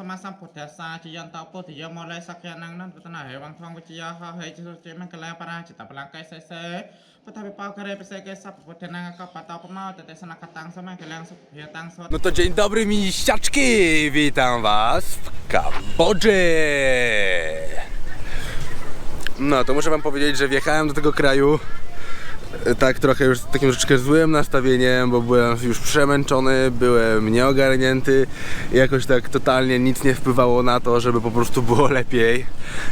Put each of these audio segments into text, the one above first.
សម្មាសម្ពុទ្ធសាជាយន្តោពុទ្ធយមលេសក្យណងនតនាហេវងថងវិជ្ជាហហេចសុជិមង្គលាបរាចិតបលង្កៃសេសេពុទ្ធវិបោករេបសេកេសពពុទ្ធនាងកបតោបមោតទេសនកតាំងសមង្គលាសុភិតាំងសត No to dzień dobry mistrzaczki! Witam was w Kambodży! No to muszę wam powiedzieć, że wjechałem do tego kraju e, tak trochę już z takim troszeczkę złym nastawieniem, bo byłem już przemęczony, byłem nieogarnięty i jakoś tak totalnie nic nie wpływało na to, żeby po prostu było lepiej.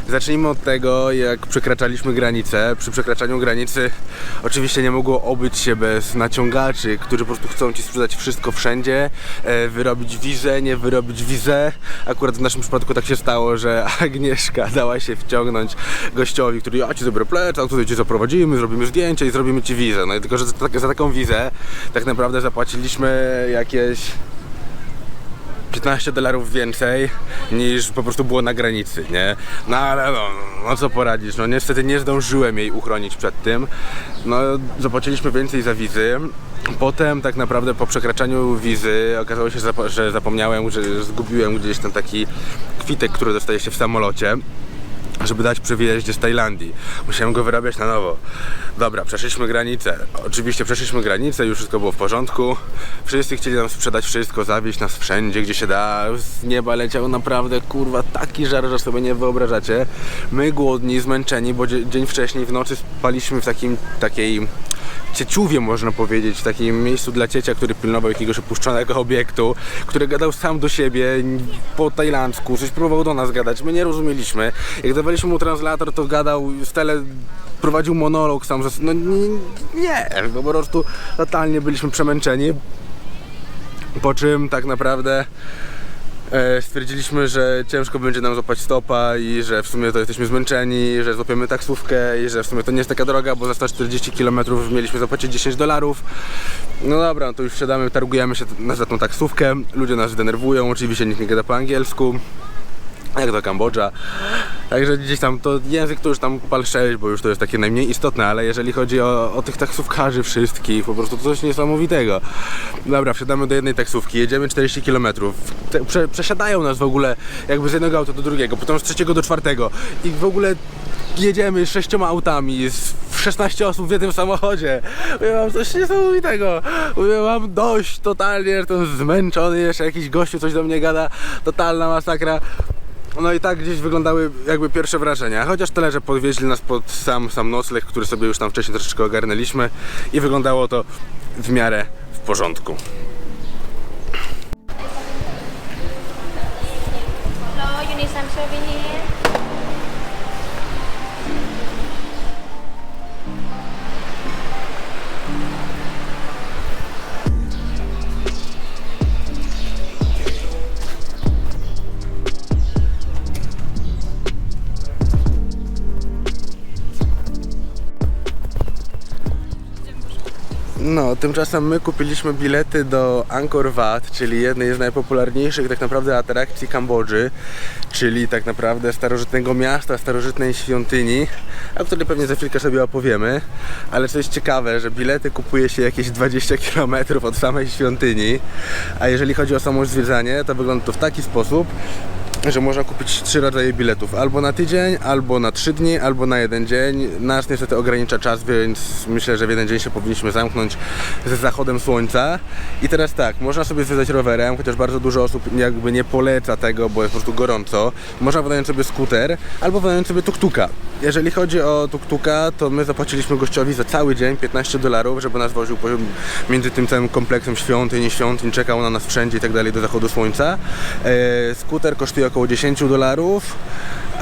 Zacznijmy od tego, jak przekraczaliśmy granicę. Przy przekraczaniu granicy oczywiście nie mogło obyć się bez naciągaczy, którzy po prostu chcą ci sprzedać wszystko wszędzie, e, wyrobić wizę, nie wyrobić wizę. Akurat w naszym przypadku tak się stało, że Agnieszka dała się wciągnąć gościowi, który ja ci zabiorę plecak, tutaj cię zaprowadzimy, zrobimy zdjęcie i zrobimy ci wizę. No i tylko, że za, tak- za taką wizę tak naprawdę zapłaciliśmy jakieś 15 dolarów więcej niż po prostu było na granicy, nie? No ale no, no co poradzisz, no niestety nie zdążyłem jej uchronić przed tym. No zapłaciliśmy więcej za wizy. Potem tak naprawdę po przekraczaniu wizy okazało się, że zapo- że zapomniałem, że zgubiłem gdzieś ten taki kwitek, który dostaje się w samolocie żeby dać przy wyjeździe z Tajlandii. Musiałem go wyrabiać na nowo. Dobra, przeszliśmy granicę. Oczywiście przeszliśmy granicę, już wszystko było w porządku. Wszyscy chcieli nam sprzedać wszystko, zawieźć nas wszędzie, gdzie się da. Z nieba leciał naprawdę, kurwa, taki żar, że sobie nie wyobrażacie. My głodni, zmęczeni, bo dzie- dzień wcześniej w nocy spaliśmy w takim, takiej cieciuwie można powiedzieć, w takim miejscu dla ciecia, który pilnował jakiegoś opuszczonego obiektu, który gadał sam do siebie po tajlandzku, coś próbował do nas gadać, my nie rozumieliśmy. Jak dawaliśmy mu translator, to gadał z tele, prowadził monolog sam, no nie, nie, po prostu totalnie byliśmy przemęczeni. Po czym tak naprawdę e, stwierdziliśmy, że ciężko będzie nam złapać stopa i że w sumie to jesteśmy zmęczeni, że złapiemy taksówkę i że w sumie to nie jest taka droga, bo za 140 km mieliśmy zapłacić 10 dolarów. No dobra, no to już wsiadamy, targujemy się na- za tą taksówkę, ludzie nas denerwują, oczywiście nikt nie gada po angielsku. Jak to Kambodża. Także gdzieś tam to język to już tam pal 6, bo już to jest takie najmniej istotne, ale jeżeli chodzi o, o tych taksówkarzy wszystkich, po prostu coś niesamowitego. Dobra, wsiadamy do jednej taksówki, jedziemy 40 km. Te, prze, przesiadają nas w ogóle jakby z jednego auta do drugiego, potem z trzeciego do czwartego i w ogóle jedziemy sześcioma autami, z 16 osób w jednym samochodzie. Mówię, mam coś niesamowitego. Mówię, mam dość totalnie, to zmęczony, jeszcze jakiś gościu coś do mnie gada, totalna masakra. No i tak gdzieś wyglądały jakby pierwsze wrażenia, chociaż tyle, że podwieźli nas pod sam, sam nocleg, który sobie już tam wcześniej troszeczkę ogarnęliśmy i wyglądało to w miarę w porządku. Hello, you need some souvenir? Tymczasem my kupiliśmy bilety do Angkor Wat, czyli jednej z najpopularniejszych tak naprawdę atrakcji Kambodży, czyli tak naprawdę starożytnego miasta, starożytnej świątyni, o której pewnie za chwilkę sobie opowiemy. Ale co jest ciekawe, że bilety kupuje się jakieś 20 km od samej świątyni, a jeżeli chodzi o samo zwiedzanie, to wygląda to w taki sposób, że można kupić trzy rodzaje biletów. Albo na tydzień, albo na trzy dni, albo na jeden dzień. Nas niestety ogranicza czas, więc myślę, że w jeden dzień się powinniśmy zamknąć ze zachodem słońca. I teraz tak, można sobie zwiedzać rowerem, chociaż bardzo dużo osób jakby nie poleca tego, bo jest po prostu gorąco. Można wynająć sobie skuter, albo wynająć sobie tuktuka. Jeżeli chodzi o tuktuka, to my zapłaciliśmy gościowi za cały dzień 15 dolarów, żeby nas woził między tym całym kompleksem świątyń i świątyń, czekał na nas wszędzie i tak dalej do zachodu słońca. E, skuter kosztuje około 10 dolarów,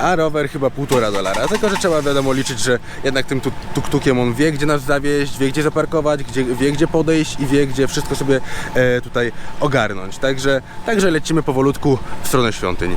a rower chyba 1,5 dolara. Tylko, że trzeba wiadomo liczyć, że jednak tym tu- tuktukiem on wie, gdzie nas zawieźć, wie, gdzie zaparkować, gdzie, wie, gdzie podejść i wie, gdzie wszystko sobie e, tutaj ogarnąć. Także, także lecimy powolutku w stronę świątyń.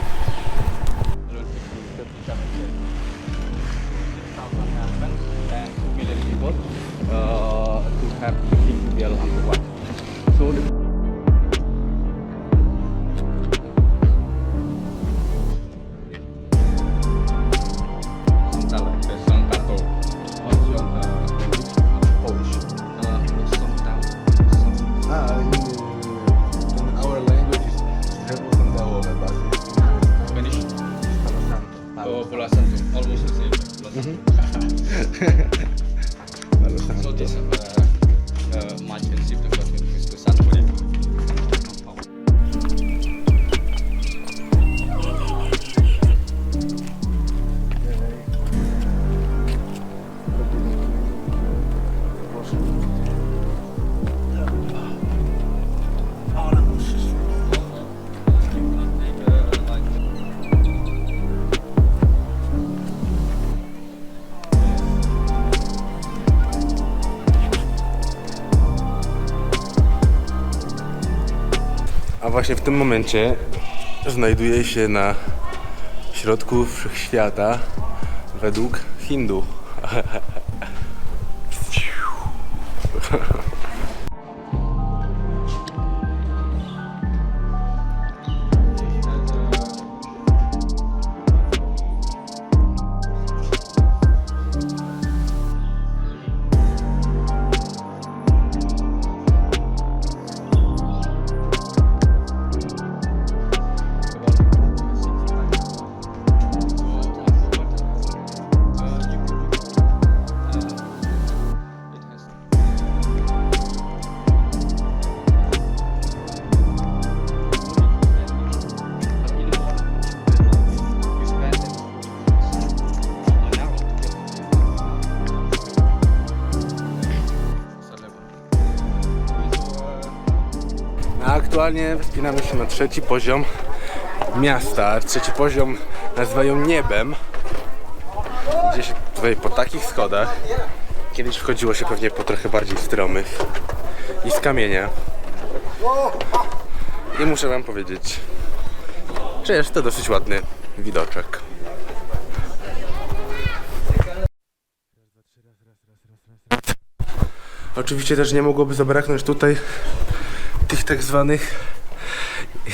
Właśnie w tym momencie znajduję się na środku wszechświata według Hindu. wspinamy się na trzeci poziom miasta. Trzeci poziom nazywają niebem. Gdzieś tutaj po takich schodach. Kiedyś wchodziło się pewnie po trochę bardziej stromych i z kamienia. I muszę wam powiedzieć, że jest to dosyć ładny widoczek. Oczywiście też nie mogłoby zabraknąć tutaj tych tak zwanych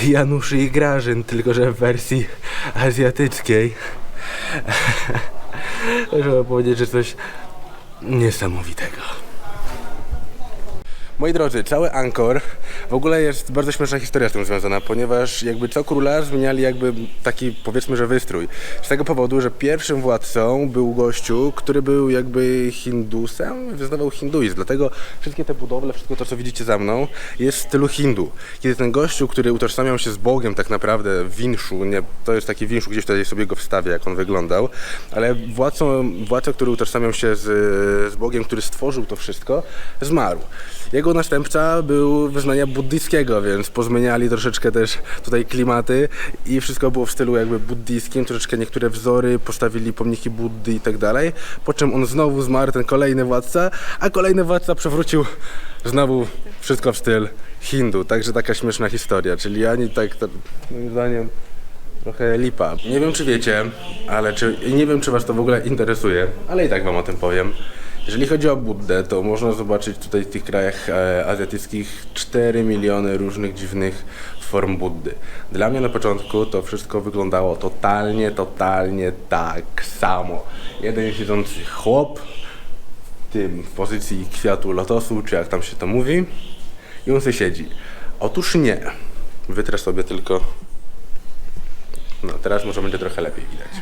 Januszy i Grażyn, tylko że w wersji azjatyckiej. Trzeba powiedzieć, że coś niesamowitego. Moi drodzy, cały Angkor w ogóle jest bardzo śmieszna historia z tym związana, ponieważ jakby co króla zmieniali jakby taki powiedzmy, że wystrój. Z tego powodu, że pierwszym władcą był gościu, który był jakby Hindusem, wyznawał hinduizm. Dlatego wszystkie te budowle, wszystko to co widzicie za mną jest w stylu Hindu. Kiedy ten gościu, który utożsamiał się z Bogiem tak naprawdę, Winszu, nie, to jest taki Winszu, gdzieś tutaj sobie go wstawię, jak on wyglądał, ale władcą, władca, który utożsamiał się z, z Bogiem, który stworzył to wszystko, zmarł. Jego następca był wyznania buddyjskiego, więc pozmieniali troszeczkę też tutaj klimaty i wszystko było w stylu jakby buddyjskim, troszeczkę niektóre wzory, postawili pomniki Buddy i tak dalej, po czym on znowu zmarł, ten kolejny władca, a kolejny władca przewrócił znowu wszystko w styl Hindu, także taka śmieszna historia, czyli ani tak, to, moim zdaniem, trochę lipa. Nie wiem czy wiecie, ale czy, nie wiem czy was to w ogóle interesuje, ale i tak wam o tym powiem. Jeżeli chodzi o Buddę, to można zobaczyć tutaj w tych krajach e, azjatyckich 4 miliony różnych dziwnych form Buddy. Dla mnie na początku to wszystko wyglądało totalnie, totalnie tak samo. Jeden siedzący chłop, tym w pozycji kwiatu lotosu, czy jak tam się to mówi, i on sobie siedzi. Otóż nie. Wytrę sobie tylko no, teraz może będzie trochę lepiej widać.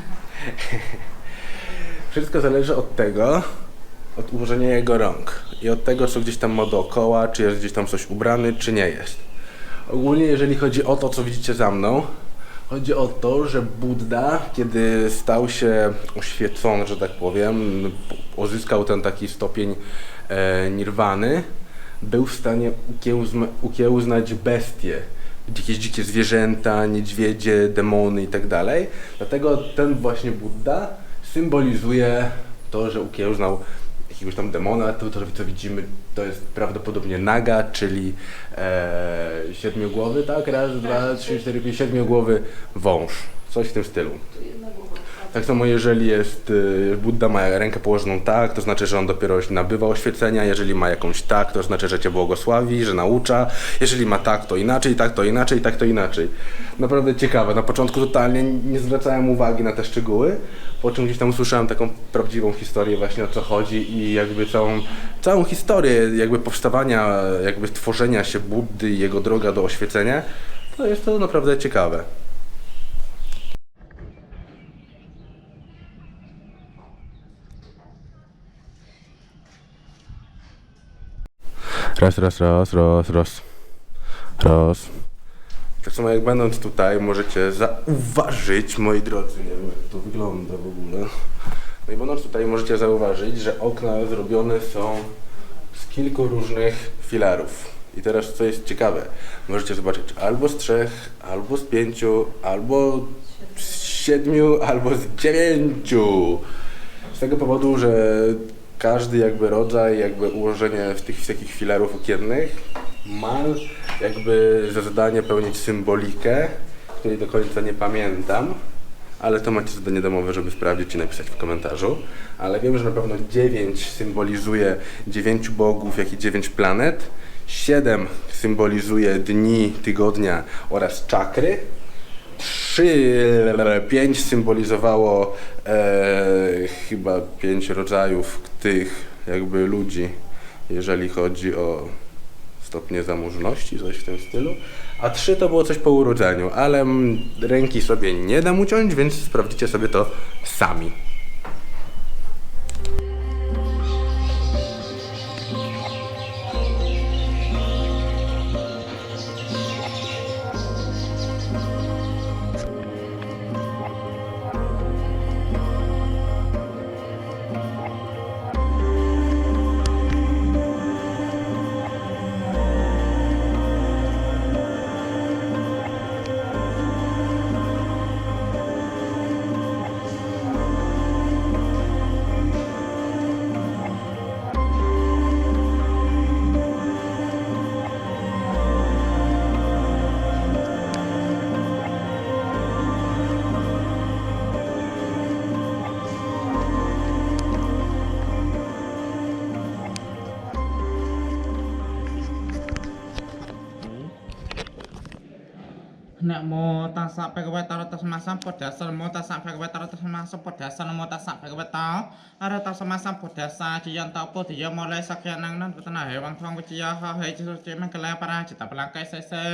Wszystko zależy od tego, od ułożenia jego rąk i od tego, co gdzieś tam ma dookoła, czy jest gdzieś tam coś ubrany, czy nie jest. Ogólnie, jeżeli chodzi o to, co widzicie za mną, chodzi o to, że Buddha, kiedy stał się oświecony, że tak powiem, uzyskał ten taki stopień e, nirwany, był w stanie ukiełznać bestie, jakieś dzikie zwierzęta, niedźwiedzie, demony i tak dalej. Dlatego ten właśnie Buddha symbolizuje to, że ukiełznał jakiegoś tam demona, to, to co widzimy to jest prawdopodobnie naga, czyli e, siedmiogłowy, tak? Raz, dwa, trzy, cztery, pięć, siedmiogłowy wąż. Coś w tym stylu. Tak samo jeżeli jest, y, Buddha ma rękę położoną tak, to znaczy, że on dopiero nabywa oświecenia, jeżeli ma jakąś tak, to znaczy, że cię błogosławi, że naucza, jeżeli ma tak, to inaczej, tak, to inaczej, tak, to inaczej. Naprawdę ciekawe, na początku totalnie nie zwracałem uwagi na te szczegóły, po czym gdzieś tam usłyszałem taką prawdziwą historię właśnie o co chodzi i jakby całą, całą historię jakby powstawania, jakby tworzenia się Buddy i jego droga do oświecenia, to jest to naprawdę ciekawe. Raz, raz, raz, raz, raz. Raz. Tak samo jak będąc tutaj możecie zauważyć, moi drodzy, nie wiem jak to wygląda w ogóle. No i będąc tutaj możecie zauważyć, że okna zrobione są z kilku różnych filarów. I teraz co jest ciekawe, możecie zobaczyć albo z trzech, albo z pięciu, albo z siedmiu, albo z dziewięciu. Z tego powodu, że każdy jakby rodzaj, jakby ułożenie w tych takich filarów okiennych ma jakby za zadanie pełnić symbolikę, której do końca nie pamiętam, ale to macie zadanie domowe, żeby sprawdzić i napisać w komentarzu. Ale wiem, że na pewno 9 symbolizuje 9 bogów, jak i 9 planet. 7 symbolizuje dni, tygodnia oraz czakry. 3, 5 symbolizowało e, chyba 5 rodzajów tych jakby ludzi, jeżeli chodzi o stopnie zamożności, coś w tym stylu. A 3 to było coś po urodzeniu, ale ręki sobie nie dam uciąć, więc sprawdzicie sobie to sami. នមោតស្សៈភគវតរតសម្មាសម្ពុទ្ធស្សនមោតស្សៈភគវតរតសម្មាសម្ពុទ្ធស្សនមោតស្សៈភគវតអរតសម្មាសម្ពុទ្ធសាជាយន្តពុទ្ធយមលេសក្យានងនវតនាហេវងថងវិជ្ជាហហេជិជិមកាលាបរាចតបលង្កៃសេសេ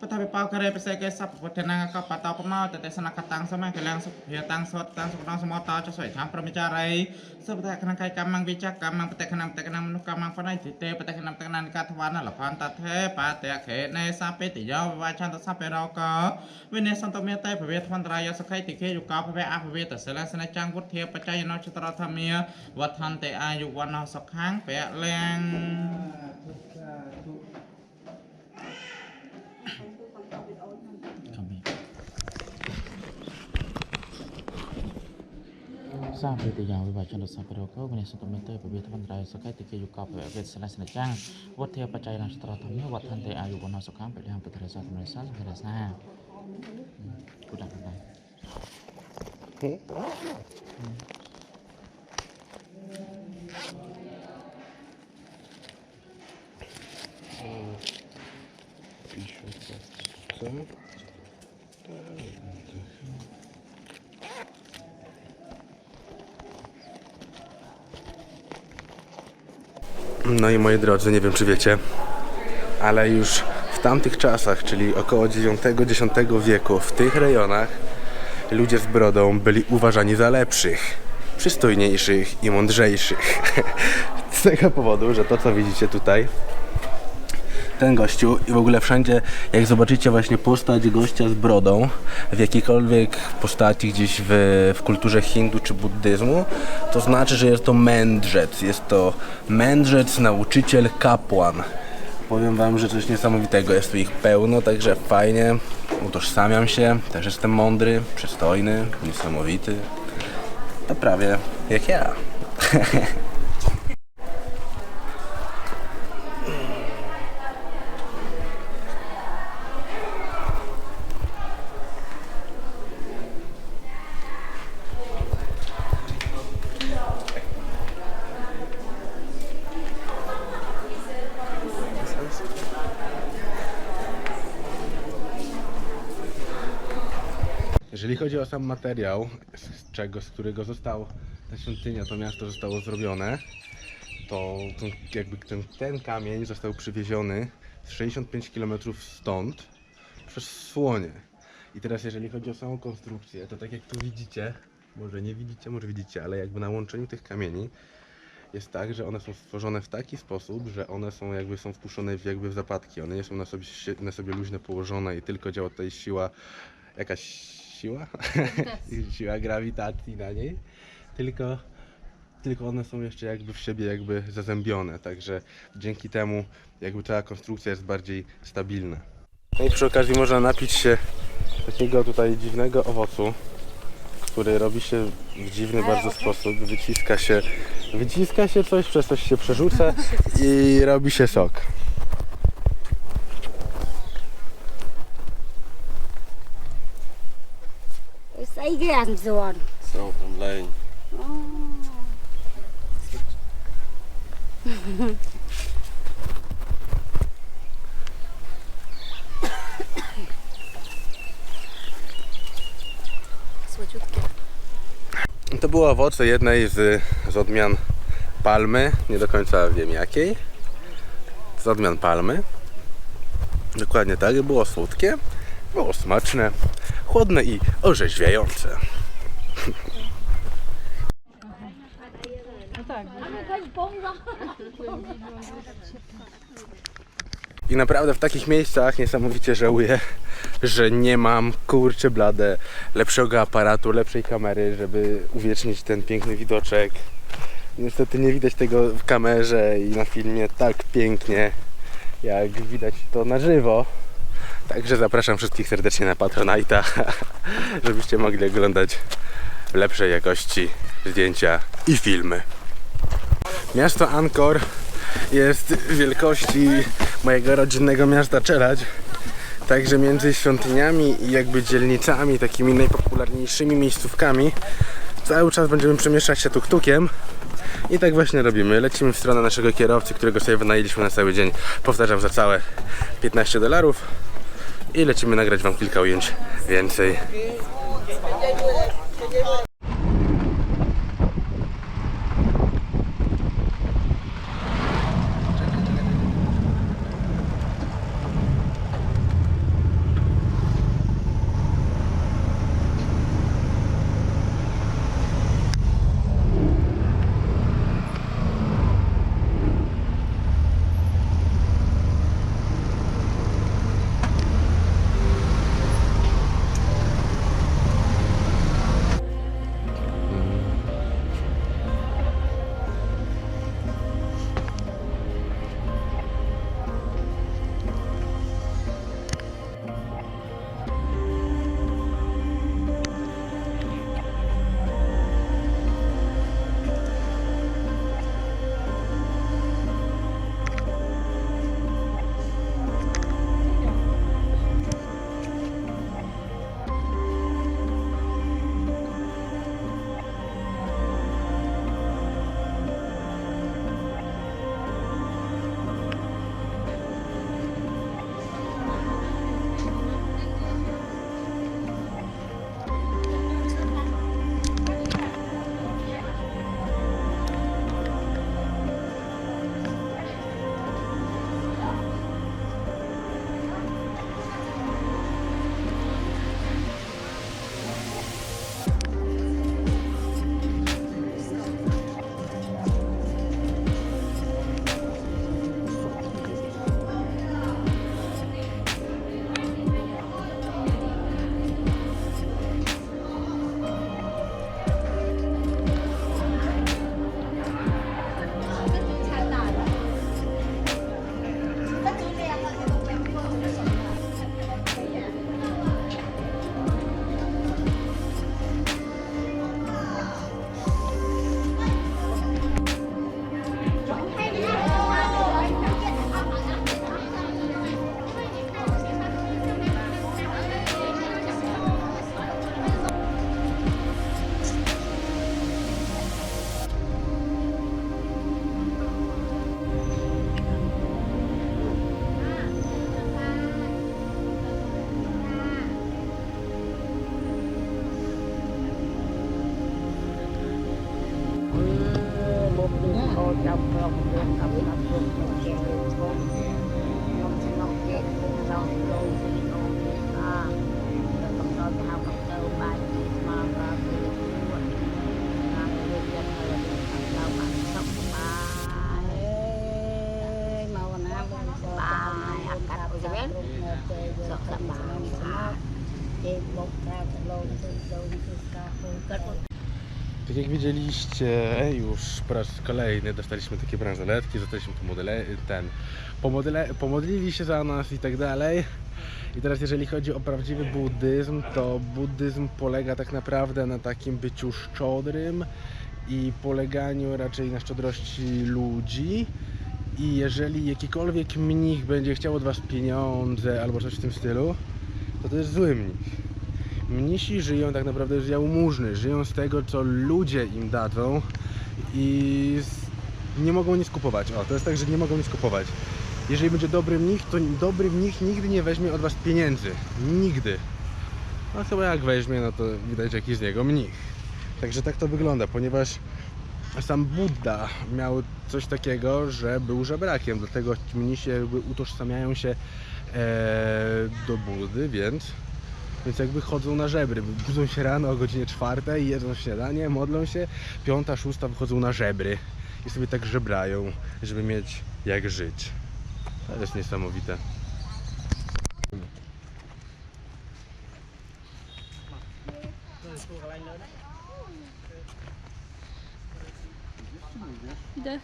បថាវិបោករេបសេកេសពុទ្ធនាងកបតោបមោតទេសនកតាំងសមកាលាំងសុភាតាំងសតតាំងសុខងសមតចសុយថាប្រមចារីសុបតក្នុងកាយកម្មវិជ្ជាកម្មបតក្នុងបតក្នុងមនុស្សកម្មផ្នែកទិទេបតក្នុងបតក្នុងកាធវណ្ណលផន្តតថេបតៈខេនេសាពេតិយោវិវាចន្តសពេរោកោវិនិសន្តមេតេភវេធន្តរាយសខៃតិខេយុកោភវេអភវេតសិលសនចាំងវុទ្ធាបច្ច័យណោចត្រធម្មាវត្ថន្តិអាយុវណ្ណោសុខាងពលំខំ សាវិទ្យាវិវជនសាប្រកោវិនិសកម្មទៅពវិធបណ្ដៃសកតិកេយុកពវិស្លាសនចាំងវត្ថិបច្ច័យរស្ត្រធម្មវត្ថន្តេអាយុវណសុខំពលាមពធរសាសមរសាហិរសាគុដាក់បណ្ដៃហេពីឈប់ទៅ No i moi drodzy, nie wiem czy wiecie, ale już w tamtych czasach, czyli około IX-X wieku, w tych rejonach ludzie z brodą byli uważani za lepszych, przystojniejszych i mądrzejszych. Z tego powodu, że to co widzicie tutaj, ten gościu i w ogóle wszędzie, jak zobaczycie właśnie postać gościa z brodą w jakiejkolwiek postaci gdzieś w, w kulturze hindu czy buddyzmu, to znaczy, że jest to mędrzec. Jest to mędrzec, nauczyciel, kapłan. Powiem wam, że coś niesamowitego. Jest tu ich pełno, także fajnie. Utożsamiam się. Też jestem mądry, przystojny, niesamowity. To prawie jak ja. Jeżeli chodzi o sam materiał, z czego, z którego został ta świątynia, to miasto zostało zrobione, to ten, jakby ten, ten kamień został przywieziony z 65 km stąd przez słonie. I teraz jeżeli chodzi o samą konstrukcję, to tak jak tu widzicie, może nie widzicie, może widzicie, ale jakby na łączeniu tych kamieni jest tak, że one są stworzone w taki sposób, że one są jakby są wpuszczone w, jakby w zapadki. One nie są na sobie, na sobie luźno położone i tylko działa tutaj siła, jakaś siła? siła grawitacji na niej. Tylko, tylko one są jeszcze jakby w siebie jakby zazębione, także dzięki temu jakby cała konstrukcja jest bardziej stabilna. No i przy okazji można napić się takiego tutaj dziwnego owocu, który robi się w dziwny bardzo sposób. Wyciska się, wyciska się coś, przez coś się przerzuca i robi się sok. Sa'y gayan zuwan. So, kamlain. Oh. To było owoce jednej z, z odmian palmy, nie do końca wiem jakiej. Z odmian palmy. Dokładnie tak, było słodkie, było smaczne chłodne i orzeźwiające. I naprawdę w takich miejscach niesamowicie żałuję, że nie mam kurczę blade lepszego aparatu, lepszej kamery, żeby uwiecznić ten piękny widoczek. Niestety nie widać tego w kamerze i na filmie tak pięknie, jak widać to na żywo. Także zapraszam wszystkich serdecznie na Patronite'a, żebyście mogli oglądać lepszej jakości zdjęcia i filmy. Miasto Angkor jest wielkości mojego rodzinnego miasta Czeladź. Także między świątyniami i jakby dzielnicami, takimi najpopularniejszymi miejscówkami, cały czas będziemy przemieszczać się tuk-tukiem. I tak właśnie robimy. Lecimy w stronę naszego kierowcy, którego sobie wynajęliśmy na cały dzień. Powtarzam za całe 15 dolarów. I lecimy nagrać Wam kilka ujęć więcej. Tak jak widzieliście, już po raz kolejny dostaliśmy takie bransoletki, zostaliśmy pomodele, ten, pomodele, pomodlili się za nas i tak dalej. I teraz jeżeli chodzi o prawdziwy buddyzm, to buddyzm polega tak naprawdę na takim byciu szczodrym i poleganiu raczej na szczodrości ludzi. I jeżeli jakikolwiek mnich będzie chciał od was pieniądze albo coś w tym stylu, to to jest zły mnich. Mnisi żyją tak naprawdę z jałmużny, żyją z tego, co ludzie im dadzą i nie mogą nic kupować. O, to jest tak, że nie mogą nic kupować. Jeżeli będzie dobry mnich, to dobry mnich nigdy nie weźmie od was pieniędzy. Nigdy. No chyba jak weźmie, no to widać jaki z niego mnich. Także tak to wygląda, ponieważ sam Buddha miał coś takiego, że był żebrakiem, dlatego mnisi jakby utożsamiają się e, do Buddy, więc więc jakby chodzą na żebry. Budzą się rano o godzinie czwartej, jedzą śniadanie, modlą się, piąta, szósta wychodzą na żebry i sobie tak żebrają, żeby mieć jak żyć. To jest niesamowite. Idę.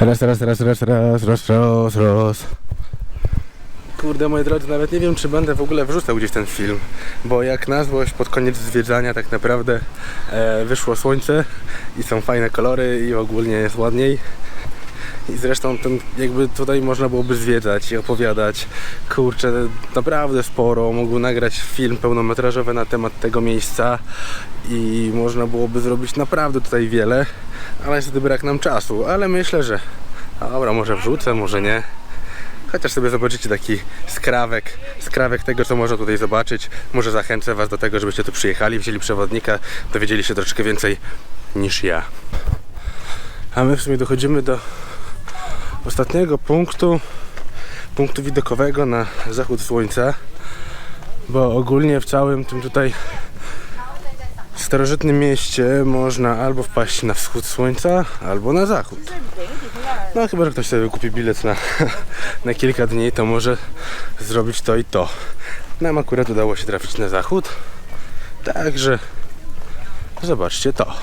Raz, raz, raz, raz, raz, raz, raz, raz. Kurde, moi drodzy, nawet nie wiem, czy będę w ogóle wrzucał gdzieś ten film, bo jak na złość pod koniec zwiedzania tak naprawdę e, wyszło słońce i są fajne kolory i ogólnie jest ładniej. I zresztą ten, jakby tutaj można byłoby zwiedzać i opowiadać, kurczę, naprawdę sporo. Mógłbym nagrać film pełnometrażowy na temat tego miejsca i można byłoby zrobić naprawdę tutaj wiele, ale niestety brak nam czasu. Ale myślę, że dobra, może wrzucę, może nie. Chociaż sobie zobaczycie taki skrawek, skrawek tego, co można tutaj zobaczyć. Może zachęcę Was do tego, żebyście tu przyjechali, wzięli przewodnika, dowiedzieli się troszeczkę więcej niż ja. A my w sumie dochodzimy do ostatniego punktu, punktu widokowego na zachód słońca, bo ogólnie w całym tym tutaj starożytnym mieście można albo wpaść na wschód słońca, albo na zachód. No chyba, że ktoś sobie kupi bilet na, na kilka dni, to może zrobić to i to. Nam akurat udało się trafić na zachód, także zobaczcie to.